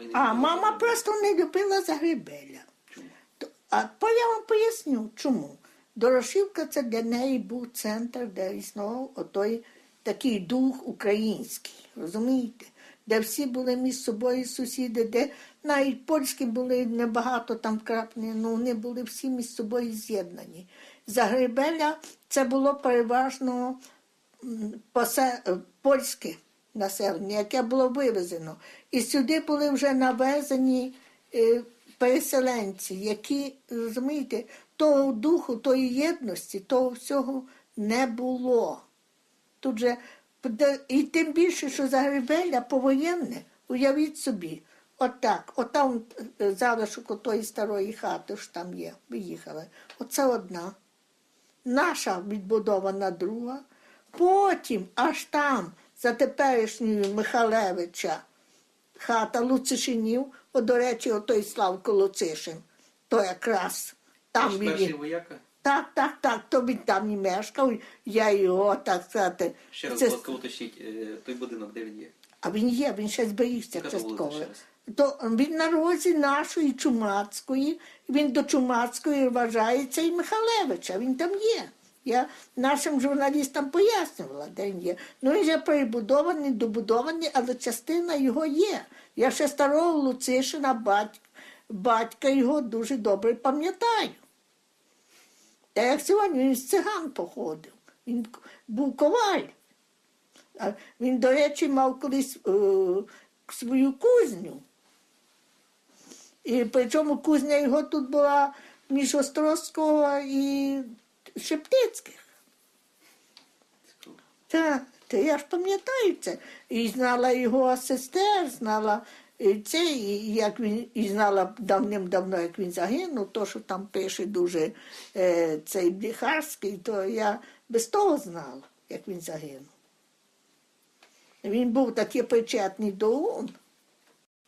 і А мама просто не любила Загребеля. Чому? А я вам поясню, чому. Дорошівка це для неї був центр, де існував отой такий дух український, розумієте? Де всі були між собою сусіди, де навіть польські були небагато там крапні, ну вони були всі між собою з'єднані. Загребеля це було переважно посе- польське населення, яке було вивезено. І сюди були вже навезені е, переселенці, які, розумієте, того духу, тої єдності, того всього не було. Тут же, і тим більше, що Загребеля повоєнне, уявіть собі, отак, отам е, залишок отої старої хати, що там є, виїхали. Оце одна наша відбудована друга. Потім аж там, за теперішньою Михалевича, хата Луцишинів, о, до речі, отой Славко Луцишин, то якраз там він. вояка? Так, так, так, то він там і мешкав, я його, так сказати. Ще раз, це- будь ласка, уточніть, е, той будинок, де він є? А він є, він ще зберігся Яка то вулиця частково. То він на розі нашої Чумацької, він до Чумацької вважається і Михалевича, він там є. Я нашим журналістам пояснювала, де він є. Ну він вже перебудований, добудований, але частина його є. Я ще старого Луцишина, батька, батька його дуже добре пам'ятаю. Та як сьогодні він з циган походив, він був коваль. Він, до речі, мав колись е, свою кузню. І причому кузня його тут була між Острозького і Шептицьких. Так, та я ж пам'ятаю це. І знала його сестер, знала це, і як він і знала давним-давно, як він загинув, то, що там пише дуже е, цей Бліхарський, то я без того знала, як він загинув. Він був такий причетний до ОУН.